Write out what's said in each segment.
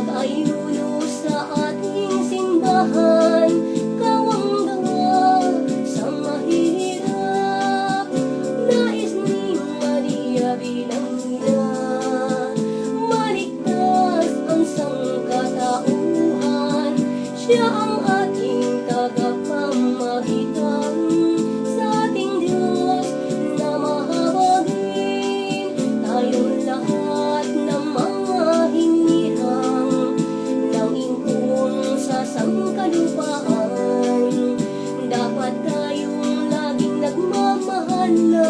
Pag-ayuno sa ating simbahan Kawangga sa mahirap. Nais ni Maria bilang ina Maligtas sangkatauhan. Siya I know.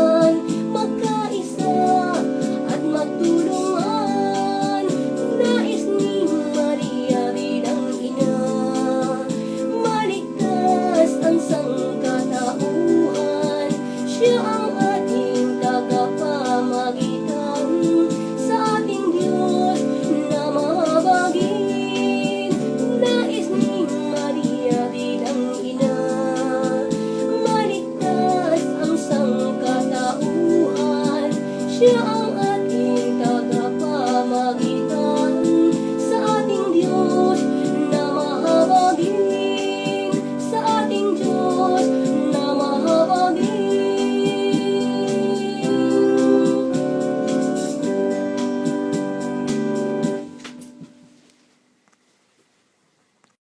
Maligtas